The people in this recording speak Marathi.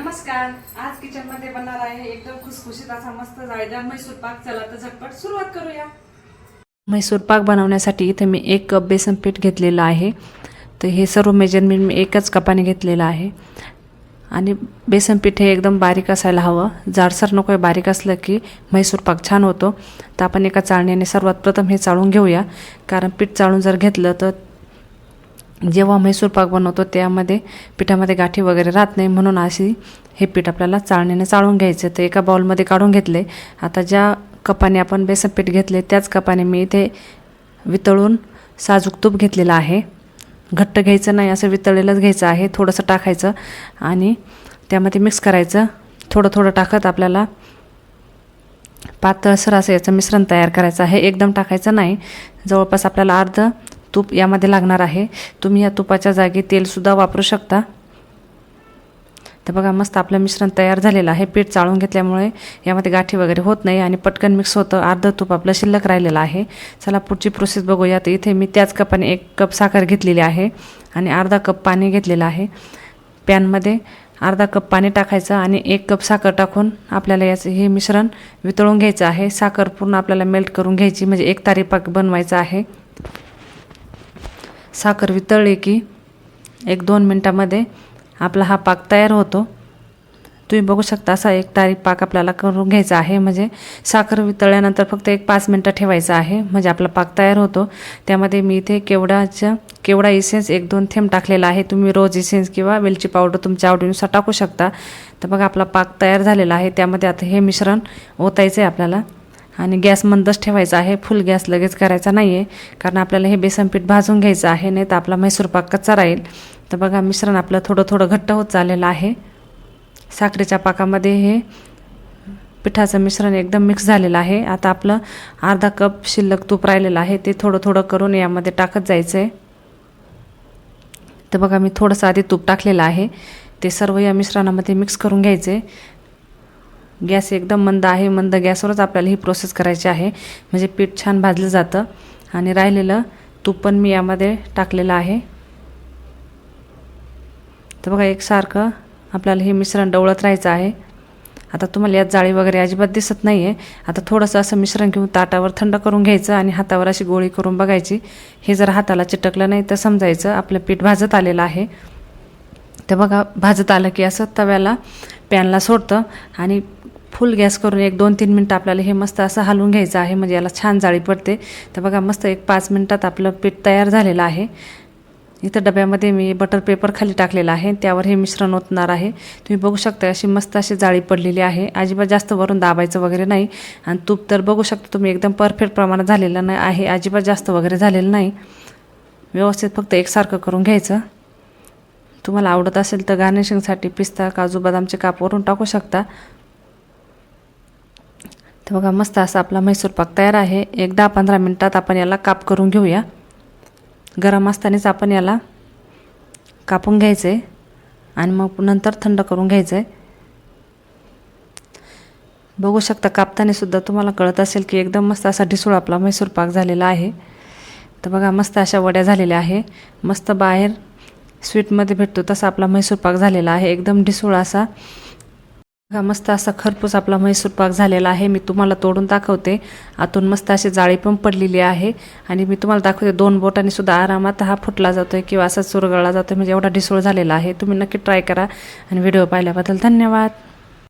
नमस्कार. आज किचनमध्ये बनणार आहे एकदम खुसखुशीत असा मस्त जाळीदार मैसूर पाक. चला तर झटपट सुरुवात करूया. मैसूर पाक बनवण्यासाठी इथे मी एक कप बेसन पीठ घेतलेलं आहे. तर हे सर्व मेजरमेंट मी एकच कपाने घेतलेलं आहे. आणि बेसन पीठ हे एकदम बारीक असायला हवं. जाडसर नको आहे बारीक असलं की म्हैसूर पाक छान होतो. तर आपण एका चाळणीने सर्वात प्रथम हे चाळून घेऊया. कारण पीठ चाळून जर घेतलं तर जेव्हा म्हैसूर पाक बनवतो त्यामध्ये पिठामध्ये गाठी वगैरे राहत नाही म्हणून अशी हे पीठ आपल्याला चाळणीने चाळून घ्यायचं. तर एका बाउलमध्ये काढून घेतले. आता ज्या कपाने आपण बेसन पीठ घेतले त्याच कपाने मी इथे वितळून साजूक तूप घेतलेलं आहे. घट्ट घ्यायचं नाही असं वितळलेलंच घ्यायचं आहे. थोडंसं टाकायचं आणि त्यामध्ये मिक्स करायचं. थोडं थोडं टाकत आपल्याला पातळसर असं याचं मिश्रण तयार करायचं आहे. एकदम टाकायचं नाही. जवळपास आपल्याला अर्ध तूप यामध्ये लागणार आहे. तुम्ही या तुपाच्या जागी तेलसुद्धा वापरू शकता. तर बघा मस्त आपलं मिश्रण तयार झालेलं आहे. पीठ चाळून घेतल्यामुळे यामध्ये गाठी वगैरे होत नाही आणि पटकन मिक्स होतं. अर्धं तूप आपलं शिल्लक राहिलेलं आहे. चला पुढची प्रोसेस बघूया. तर इथे मी त्याच कपाने एक कप साखर घेतलेली आहे आणि अर्धा कप पाणी घेतलेलं आहे. पॅनमध्ये अर्धा कप पाणी टाकायचं आणि एक कप साखर टाकून आपल्याला याचं हे मिश्रण वितळून घ्यायचं आहे. साखर पूर्ण आपल्याला मेल्ट करून घ्यायची. म्हणजे एक तारी पाक बनवायचा आहे. साखर वितळली की एक दोन मिनटामध्ये आपला हा पाक तयार होतो. तुम्ही बघू शकता असा एक तारीख पाक आपल्याला करून घ्यायचा आहे. म्हणजे साखर वितळल्यानंतर फक्त एक पाच मिनटं ठेवायचं आहे. म्हणजे आपला पाक तयार होतो. त्यामध्ये मी इथे केवडाच्या केवडा इसेन्स एक दोन थेंब टाकलेला आहे. तुम्ही रोज इसेन्स किंवा वेलची पावडर तुमच्या आवडीनुसार टाकू शकता. तर बघा आपला पाक तयार झालेला आहे. त्यामध्ये आता हे मिश्रण ओतायचं आहे आपल्याला. आणि गॅस मंदच ठेवायचा आहे. फुल गॅस लगेच करायचा नाही आहे कारण आपल्याला हे बेसन पीठ भाजून घ्यायचं आहे. नाही तर आपला म्हैसूर पाक कच्चा राहील. तर बघा मिश्रण आपलं थोडं थोडं घट्ट होत चाललेलं आहे. साखरेच्या पाकामध्ये हे पिठाचं मिश्रण एकदम मिक्स झालेलं आहे. आता आपलं अर्धा कप शिल्लक तूप राहिलेलं आहे. ते थोडं थोडं करून यामध्ये टाकत जायचं आहे तर बघा मी थोडंसं आधी तूप टाकलेलं आहे. ते सर्व या मिश्रणामध्ये मिक्स करून घ्यायचे गॅस एकदम मंद आहे मंद गॅसवरच आपल्याला ही प्रोसेस करायची आहे. म्हणजे पीठ छान भाजलं जातं. आणि राहिलेलं तूप पण मी यामध्ये टाकलेलं आहे. तर बघा एकसारखं आपल्याला हे मिश्रण डवळत राहायचं आहे. आता तुम्हाला यात जाळी वगैरे अजिबात दिसत नाही आहे आता थोडंसं असं मिश्रण घेऊन ताटावर थंड करून घ्यायचं आणि हातावर अशी गोळी करून बघायची. हे जर हाताला चिटकलं नाही तर समजायचं आपलं पीठ भाजत आलेलं आहे. तर बघा भाजत आलं की असं तव्याला पॅनला सोडतं आणि फुल गॅस करून एक दोन तीन मिनटं आपल्याला हे मस्त असं हलवून घ्यायचं आहे म्हणजे याला छान जाळी पडते. तर बघा मस्त एक पाच मिनटात आपलं पीठ तयार झालेलं आहे. इथं डब्यामध्ये मी बटर पेपर खाली टाकलेला आहे. त्यावर हे मिश्रण ओतणार आहे. तुम्ही बघू शकता अशी मस्त अशी जाळी पडलेली आहे. अजिबात जास्त वरून दाबायचं वगैरे नाही. आणि तूप तर बघू शकता तुम्ही एकदम परफेक्ट प्रमाणात झालेलं नाही आहे. अजिबात जास्त वगैरे झालेलं नाही. व्यवस्थित फक्त एकसारखं करून घ्यायचं. तुम्हाला आवडत असेल तर गार्निशिंगसाठी पिस्ता काजू बदामचे काप वरून टाकू शकता. तर बघा मस्त असा आपला म्हैसूर पाक तयार आहे. एक दहा पंधरा मिनटात आपण याला काप करून घेऊया. गरम असतानाच आपण याला कापून घ्यायचं आहे आणि मग नंतर थंड करून घ्यायचं. आहे बघू शकता कापताना सुद्धा तुम्हाला कळत असेल की एकदम मस्त असा ढिसूळ आपला म्हैसूर पाक झालेला आहे. तर बघा मस्त अशा वड्या झालेल्या आहे. मस्त बाहेर स्वीटमध्ये भेटतो तसा आपला म्हैसूर पाक झालेला आहे. एकदम ढिसूळ असा. बघा मस्त असा खरपूस आपला म्हैसूर पाक झालेला आहे. मी तुम्हाला तोडून दाखवते. आतून मस्त अशी जाळी पण पडलेली आहे. आणि मी तुम्हाला दाखवते दोन बोटांनी सुद्धा आरामात हा फुटला जातो आहे किंवा असा चुरगळला आहे म्हणजे एवढा ढिसूळ झालेला आहे. तुम्ही नक्की ट्राय करा. आणि व्हिडिओ पाहिल्याबद्दल धन्यवाद.